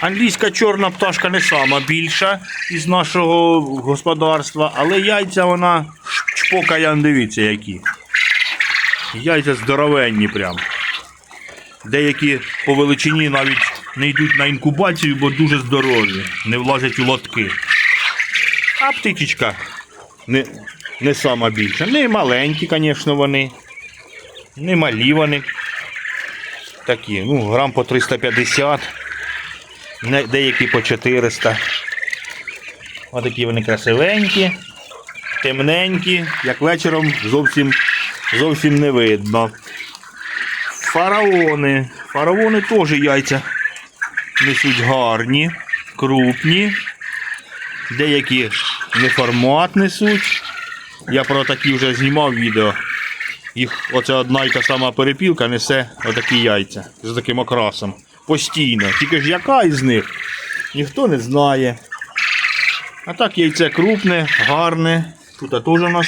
Англійська чорна пташка не сама більша із нашого господарства, але яйця вона чпокає, он дивіться які. Яйця здоровенні прям. Деякі по величині навіть не йдуть на інкубацію, бо дуже здорові, не влазять у лотки. А птичечка не, не сама більша. Не маленькі, звісно, вони. Не малі вони. Такі, ну, грам по 350, не- деякі по 400. Отакі вони красивенькі, темненькі, як вечором зовсім, зовсім не видно. Фараони. Фараони теж яйця несуть гарні, крупні. Деякі не формат несуть. Я про такі вже знімав відео. Їх оця одна і та сама перепілка несе отакі яйця з таким окрасом. Постійно. Тільки ж яка із них, ніхто не знає. А так яйце крупне, гарне. Тут теж у нас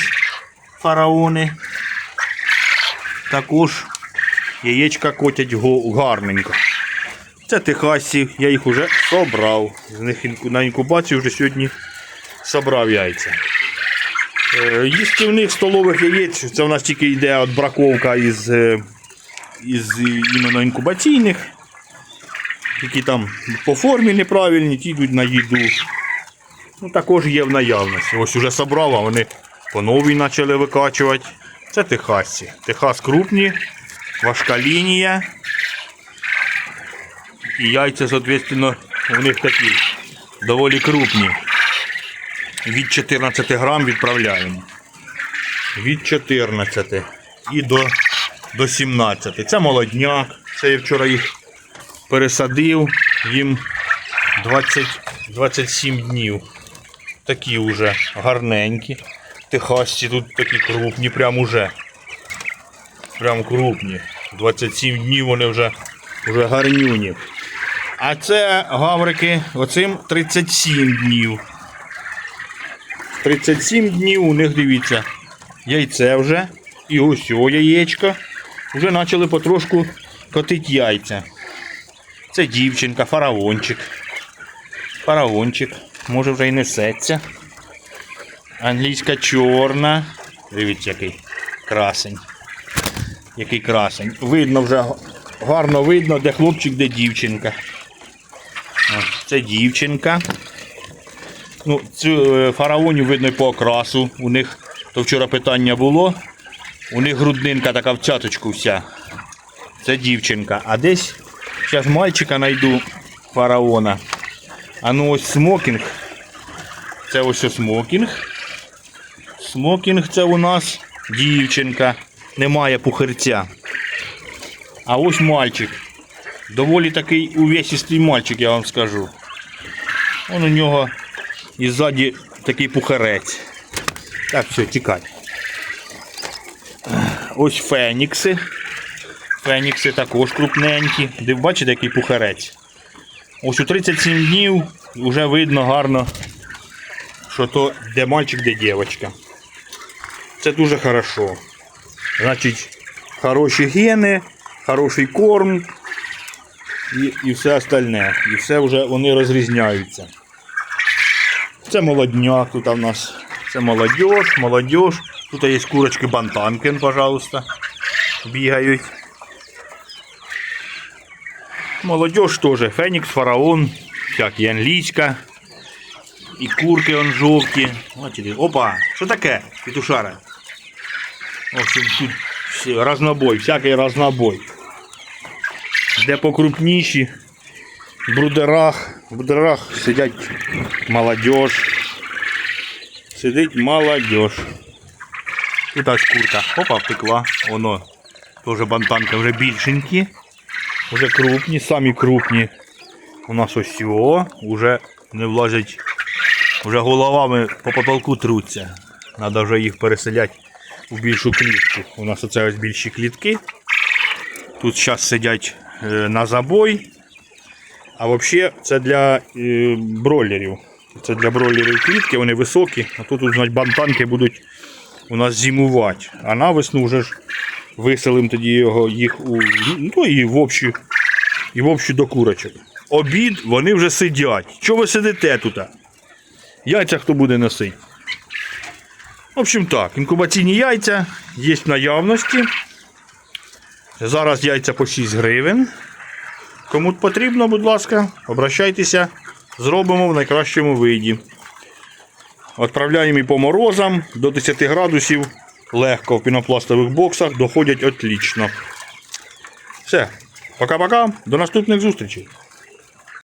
фараони. Також яєчка котять гарненько. Це техасці, я їх вже собрав. З них на інкубацію вже сьогодні собрав яйця. Е, Їстівних столових яєць, це у нас тільки йде от браковка із, е, із е, іменно інкубаційних, які там по формі неправильні, ті йдуть на їду. Ну, також є в наявності. Ось уже собрав, а вони по новій почали викачувати. Це техасці. Техас крупні, важка лінія. І яйця, соответственно, у них такі доволі крупні. Від 14 грам відправляємо. Від 14 і до, до 17. Це молодняк. Це я вчора їх пересадив. Їм 20, 27 днів. Такі вже гарненькі. Техасці тут такі крупні, прям уже. Прям крупні. 27 днів вони вже, вже гарнюні. А це гаврики, оцим 37 днів. 37 днів у них дивіться. Яйце вже. І ось о яєчко. Вже почали потрошку котити яйця. Це дівчинка, фараончик. Фараончик. Може вже й несеться. Англійська чорна. Дивіться, який красень. Який красень. Видно вже гарно видно, де хлопчик, де дівчинка. Це дівчинка. Ну, цю е, фараонів видно по окрасу. У них то вчора питання було. У них груднинка така в цяточку вся. Це дівчинка. А десь зараз мальчика знайду фараона. А ну ось смокінг. Це ось смокінг. Смокінг це у нас дівчинка. Немає пухирця. А ось мальчик. Доволі такий увесистий мальчик, я вам скажу. Он у нього і ззаді такий пухарець. Так, все, тікай. Ось фенікси. Фенікси також крупненькі. Де бачите, який пухарець. Ось у 37 днів вже видно гарно, що то де мальчик, де дівчинка. Це дуже хорошо. Значить, хороші гени, хороший корм і, і все остальне. І все вже вони розрізняються. Це молодняк тут у нас. Це молодіж, молодіж. Тут є курочки бантанкен, пожалуйста. Бігають. Молодіж теж. Фенікс, фараон, всякі англійська. І курки он жовті. Опа, що таке, петушара? В общем, тут все, разнобой, всякий разнобой. Де покрупніші, в брудерах, в брудерах сидять молодіж. Сидить молодіж. Тут аж курка. Опа, втекла. Воно. Теж бантанка вже більшенькі. Вже крупні, самі крупні. У нас ось цього. Вже не влазять. Вже головами по потолку труться. Треба вже їх переселяти у більшу клітку. У нас оце ось більші клітки. Тут зараз сидять е, на забой. А взагалі це для е, бройлерів. Це для бройлерів клітки, вони високі, а тут, значить, бантанки будуть у нас зимувати. А навесну вже ж виселимо тоді його, їх у, ну, і в общу, і в общу до курочок. обід, вони вже сидять. Чого ви сидите тут? Яйця хто буде носити? В общем так, інкубаційні яйця є в наявності. Зараз яйця по 6 гривень. Кому потрібно, будь ласка, обращайтеся, зробимо в найкращому виді. Відправляємо і по морозам до 10 градусів. Легко в пінопластових боксах доходять отлично. Все. Пока-пока. До наступних зустрічей.